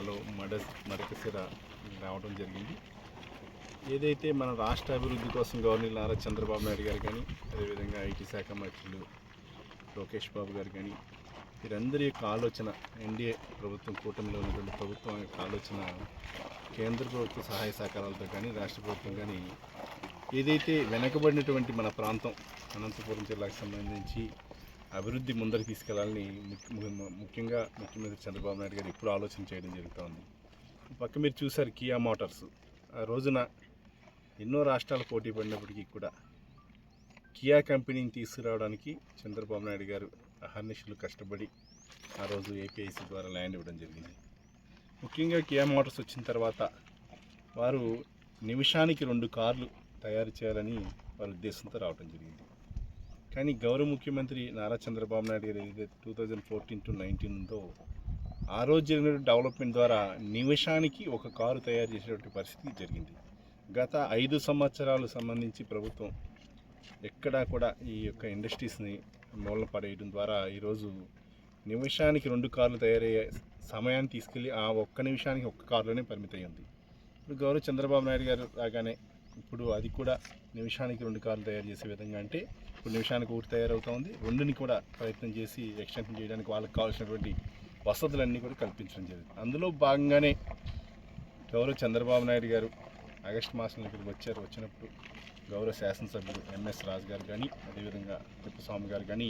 జిల్లాలో మడ మడకసిర రావడం జరిగింది. ఏదైతే మన రాష్ట్ర అభివృద్ధి కోసం గవర్నర్ నారా చంద్రబాబు నాయుడు గారు కానీ అదేవిధంగా ఐటీ శాఖ మంత్రులు లోకేష్ బాబు గారు కానీ వీరందరి యొక్క ఆలోచన ఎన్డీఏ ప్రభుత్వం కూటమిలో ఉన్నటువంటి ప్రభుత్వం యొక్క ఆలోచన కేంద్ర ప్రభుత్వ సహాయ సహకారాలతో కానీ రాష్ట్ర ప్రభుత్వం కానీ ఏదైతే వెనకబడినటువంటి మన ప్రాంతం అనంతపురం జిల్లాకు సంబంధించి అభివృద్ధి ముందరికి తీసుకెళ్ళాలని ముఖ్యంగా ముఖ్యమంత్రి చంద్రబాబు నాయుడు గారు ఇప్పుడు ఆలోచన చేయడం జరుగుతోంది పక్క మీరు చూసారు కియా మోటార్స్. ఆ రోజున ఎన్నో రాష్ట్రాలు పోటీ పడినప్పటికీ కూడా కియా కంపెనీని తీసుకురావడానికి చంద్రబాబు నాయుడు గారు అహర్నిశలు కష్టపడి ఆ రోజు ఏపీఐసి ద్వారా ల్యాండ్ ఇవ్వడం జరిగింది. ముఖ్యంగా కియా మోటార్స్ వచ్చిన తర్వాత వారు నిమిషానికి రెండు కార్లు తయారు చేయాలని వారి ఉద్దేశంతో రావడం జరిగింది. కానీ గౌరవ ముఖ్యమంత్రి నారా చంద్రబాబు నాయుడు గారు ఏదైతే two thousand fourteen to nineteen ఉందో ఆ రోజు జరిగిన డెవలప్మెంట్ ద్వారా నిమిషానికి ఒక కారు తయారు చేసేటువంటి పరిస్థితి జరిగింది. గత ఐదు సంవత్సరాలు సంబంధించి ప్రభుత్వం ఎక్కడా కూడా ఈ యొక్క ఇండస్ట్రీస్ని మూలన పడేయడం ద్వారా ఈరోజు నిమిషానికి రెండు కార్లు తయారయ్యే సమయాన్ని తీసుకెళ్ళి ఆ ఒక్క నిమిషానికి ఒక్క కారులోనే పరిమితం అయ్యింది ఇప్పుడు గౌరవ చంద్రబాబు నాయుడు గారు రాగానే ఇప్పుడు అది కూడా నిమిషానికి రెండు కార్లు తయారు చేసే విధంగా అంటే ఇప్పుడు నిమిషానికి ఒకటి తయారవుతా ఉంది. రెండుని కూడా ప్రయత్నం చేసి ఎక్స్టెన్షన్ చేయడానికి వాళ్ళకి కావాల్సినటువంటి వసతులన్నీ కూడా కల్పించడం జరిగింది. అందులో భాగంగానే గౌరవ చంద్రబాబు నాయుడు గారు ఆగస్టు మాసంలో ఇక్కడికి వచ్చారు. వచ్చినప్పుడు గౌరవ శాసనసభ్యులు ఎంఎస్ రాజు గారు కానీ అదేవిధంగా తిప్పస్వామి గారు కానీ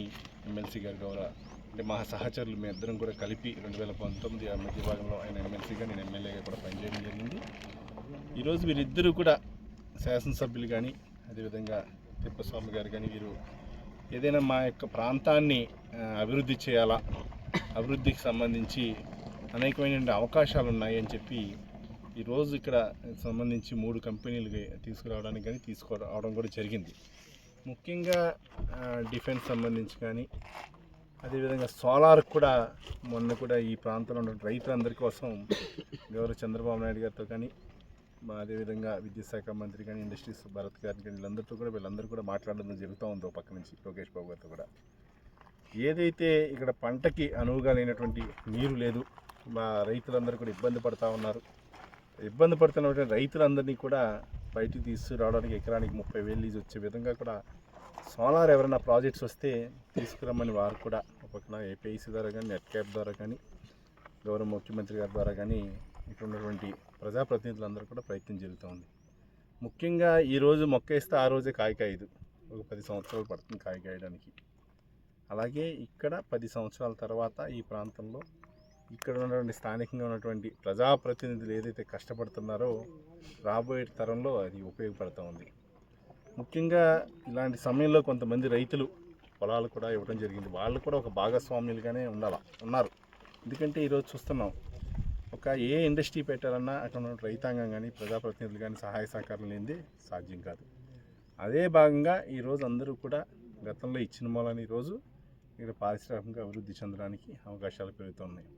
ఎమ్మెల్సీ గారు గౌరవ అంటే మా సహచరులు మీ ఇద్దరం కూడా కలిపి రెండు వేల పంతొమ్మిది మధ్య భాగంలో ఆయన ఎమ్మెల్సీగా నేను ఎమ్మెల్యేగా కూడా పనిచేయడం జరిగింది. ఈరోజు వీరిద్దరూ కూడా శాసనసభ్యులు కానీ అదేవిధంగా తిప్పస్వామి గారు కానీ వీరు ఏదైనా మా యొక్క ప్రాంతాన్ని అభివృద్ధి చేయాలా? అభివృద్ధికి సంబంధించి అనేకమైన అవకాశాలు ఉన్నాయి అని చెప్పి ఈరోజు ఇక్కడ సంబంధించి మూడు కంపెనీలు తీసుకురావడానికి కానీ తీసుకురావడం కూడా జరిగింది. ముఖ్యంగా డిఫెన్స్ సంబంధించి కానీ అదేవిధంగా సోలార్ కూడా మొన్న కూడా ఈ ప్రాంతంలో ఉన్న రైతులందరి కోసం గౌరవ చంద్రబాబు నాయుడు గారితో కానీ అదేవిధంగా విద్యాశాఖ మంత్రి కానీ ఇండస్ట్రీస్ భరత్ గారిని కానీ వీళ్ళందరితో కూడా వీళ్ళందరూ కూడా మాట్లాడడం జరుగుతూ ఉంది ఒక పక్క నుంచి లోకేష్ బాబు గారితో కూడా. ఏదైతే ఇక్కడ పంటకి అనువుగా లేనటువంటి నీరు లేదు మా రైతులందరూ కూడా ఇబ్బంది పడతా ఉన్నారు. ఇబ్బంది పడుతున్నటువంటి రైతులందరినీ కూడా బయటికి తీసుకురావడానికి ఎకరానికి ముప్పై వేలు లీజు వచ్చే విధంగా కూడా సోలార్ ఎవరైనా ప్రాజెక్ట్స్ వస్తే తీసుకురమ్మని వారు కూడా ఒక ఏపీఐసీ ద్వారా కానీ నెట్ క్యాప్ ద్వారా కానీ గౌరవ ముఖ్యమంత్రి గారి ద్వారా కానీ ఇక్కడ ఉన్నటువంటి ప్రజాప్రతినిధులందరూ కూడా ప్రయత్నం జరుగుతూ ఉంది. ముఖ్యంగా ఈరోజు మొక్క వేస్తే ఆ రోజే కాయ కాయదు. ఒక పది సంవత్సరాలు పడుతుంది కాయ కాయడానికి. అలాగే ఇక్కడ పది సంవత్సరాల తర్వాత ఈ ప్రాంతంలో ఇక్కడ ఉన్నటువంటి స్థానికంగా ఉన్నటువంటి ప్రజాప్రతినిధులు ఏదైతే కష్టపడుతున్నారో రాబోయే తరంలో అది ఉపయోగపడుతూ ఉంది. ముఖ్యంగా ఇలాంటి సమయంలో కొంతమంది రైతులు పొలాలు కూడా ఇవ్వడం జరిగింది. వాళ్ళు కూడా ఒక భాగస్వామ్యులుగానే ఉండాల ఉన్నారు. ఎందుకంటే ఈరోజు చూస్తున్నాం ఒక ఏ ఇండస్ట్రీ పెట్టాలన్నా అక్కడ ఉన్న రైతాంగం కానీ ప్రజాప్రతినిధులు కానీ సహాయ సహకారం లేనిదే సాధ్యం కాదు. అదే భాగంగా ఈరోజు అందరూ కూడా గతంలో ఇచ్చిన మూలని ఈరోజు ఇక్కడ పారిశ్రామిక అభివృద్ధి చెందడానికి అవకాశాలు పెరుగుతున్నాయి.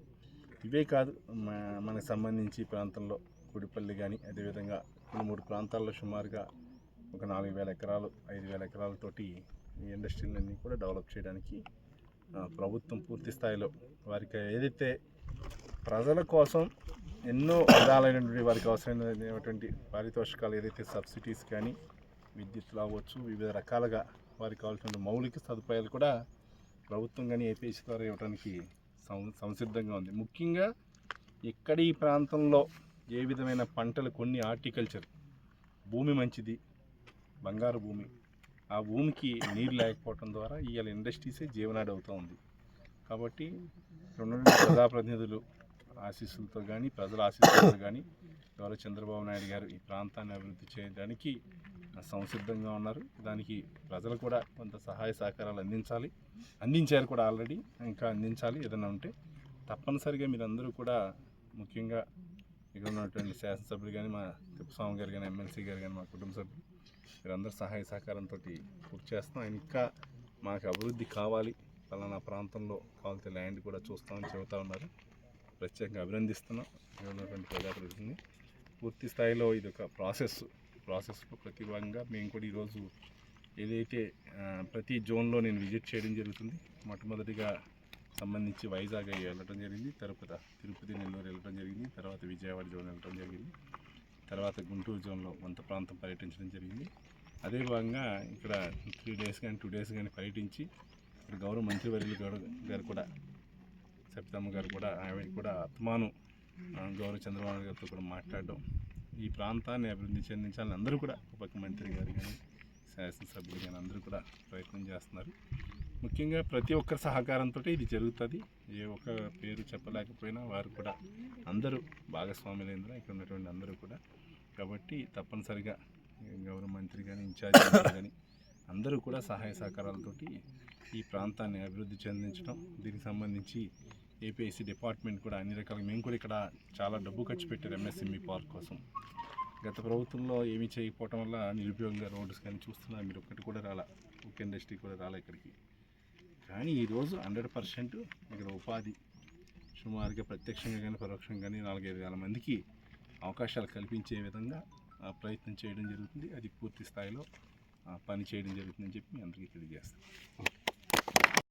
ఇవే కాదు మనకు సంబంధించి ప్రాంతంలో గుడిపల్లి కానీ అదేవిధంగా రెండు మూడు ప్రాంతాల్లో సుమారుగా ఒక నాలుగు వేల ఎకరాలు ఐదు వేల ఎకరాలతోటి ఈ ఇండస్ట్రీలన్నీ కూడా డెవలప్ చేయడానికి ప్రభుత్వం పూర్తి స్థాయిలో వారికి ఏదైతే ప్రజల కోసం ఎన్నో విధాలైనటువంటి వారికి అవసరమైనటువంటి పారితోషికాలు ఏదైతే సబ్సిడీస్ కానీ విద్యుత్ అవ్వచ్చు వివిధ రకాలుగా వారికి కావాల్సిన మౌలిక సదుపాయాలు కూడా ప్రభుత్వం కానీ ఏపీఎస్ ద్వారా ఇవ్వడానికి సం సంసిద్ధంగా ఉంది. ముఖ్యంగా ఇక్కడ ఈ ప్రాంతంలో ఏ విధమైన పంటలు కొన్ని హార్టికల్చర్ భూమి మంచిది బంగారు భూమి ఆ భూమికి నీరు లేకపోవడం ద్వారా ఇవాళ ఇండస్ట్రీసే జీవనాడి అవుతూ ఉంది. కాబట్టి రెండు ప్రజాప్రతినిధులు ఆశీస్సులతో కానీ ప్రజల ఆశీస్సులతో కానీ ఎవరో చంద్రబాబు నాయుడు గారు ఈ ప్రాంతాన్ని అభివృద్ధి చేయడానికి సంసిద్ధంగా ఉన్నారు. దానికి ప్రజలు కూడా కొంత సహాయ సహకారాలు అందించాలి. అందించారు కూడా ఆల్రెడీ ఇంకా అందించాలి. ఏదైనా ఉంటే తప్పనిసరిగా మీరందరూ కూడా ముఖ్యంగా ఇక్కడ ఉన్నటువంటి శాసనసభ్యులు కానీ మా తిప్పస్వామి గారు కానీ ఎమ్మెల్సీ గారు కానీ మా కుటుంబ సభ్యులు మీరందరూ సహాయ సహకారంతో పూర్తి చేస్తున్నాం. ఆయన ఇంకా మాకు అభివృద్ధి కావాలి. పలానా ప్రాంతంలో కావాల్సిన ల్యాండ్ కూడా చూస్తామని చెబుతా ఉన్నారు. ప్రత్యేకంగా అభినందిస్తున్నాం. ఉన్నటువంటి ప్రజాప్రతినిధిని పూర్తి స్థాయిలో ఇది ఒక ప్రాసెస్. ప్రాసెస్లో ప్రతి భాగంగా మేము కూడా ఈరోజు ఏదైతే ప్రతి జోన్లో నేను విజిట్ చేయడం జరుగుతుంది. మొట్టమొదటిగా సంబంధించి వైజాగ్ అయ్యి వెళ్ళడం జరిగింది. తిరుపతి తిరుపతి నెల్లూరు వెళ్ళడం జరిగింది. తర్వాత విజయవాడ జోన్ వెళ్ళడం జరిగింది. తర్వాత గుంటూరు జోన్లో వంత ప్రాంతం పర్యటించడం జరిగింది. అదే భాగంగా ఇక్కడ త్రీ డేస్ కానీ టూ డేస్ కానీ పర్యటించి ఇక్కడ గౌరవ మంత్రివర్యులు గారు గారు కూడా సబితమ్మ గారు కూడా ఆమె కూడా అత్మాను గౌరవ చంద్రబాబు గారితో కూడా మాట్లాడడం ఈ ప్రాంతాన్ని అభివృద్ధి చెందించాలని అందరూ కూడా ఉప మంత్రి గారు కానీ శాసనసభ్యులు కానీ అందరూ కూడా ప్రయత్నం చేస్తున్నారు. ముఖ్యంగా ప్రతి ఒక్కరి సహకారంతో ఇది జరుగుతుంది. ఏ ఒక్క పేరు చెప్పలేకపోయినా వారు కూడా అందరూ భాగస్వాములైందా ఇక్కడ ఉన్నటువంటి అందరూ కూడా. కాబట్టి తప్పనిసరిగా గౌరవ మంత్రి కానీ ఇన్ఛార్జ్ కానీ అందరూ కూడా సహాయ సహకారాలతోటి ఈ ప్రాంతాన్ని అభివృద్ధి చెందించడం దీనికి సంబంధించి ఏపీఐసి డిపార్ట్మెంట్ కూడా అన్ని రకాలుగా మేము కూడా ఇక్కడ చాలా డబ్బు ఖర్చు పెట్టారు ఎంఎస్ఎంఈ పార్క్ కోసం. గత ప్రభుత్వంలో ఏమీ చేయకపోవటం వల్ల నిరుపయోగంగా రోడ్స్ కానీ చూస్తున్నా మీరు ఒక్కటి కూడా రాలా. ఒక ఇండస్ట్రీ కూడా రాలా ఇక్కడికి. కానీ ఈరోజు హండ్రెడ్ పర్సెంట్ ఇక్కడ ఉపాధి సుమారుగా ప్రత్యక్షంగా కానీ పరోక్షంగా కానీ నాలుగైదు వేల మందికి అవకాశాలు కల్పించే విధంగా ఆ, ప్రయత్నం చేయడం జరుగుతుంది. అది పూర్తి స్థాయిలో పని చేయడం జరుగుతుందని చెప్పి మీ అందరికీ తెలియజేస్తాను.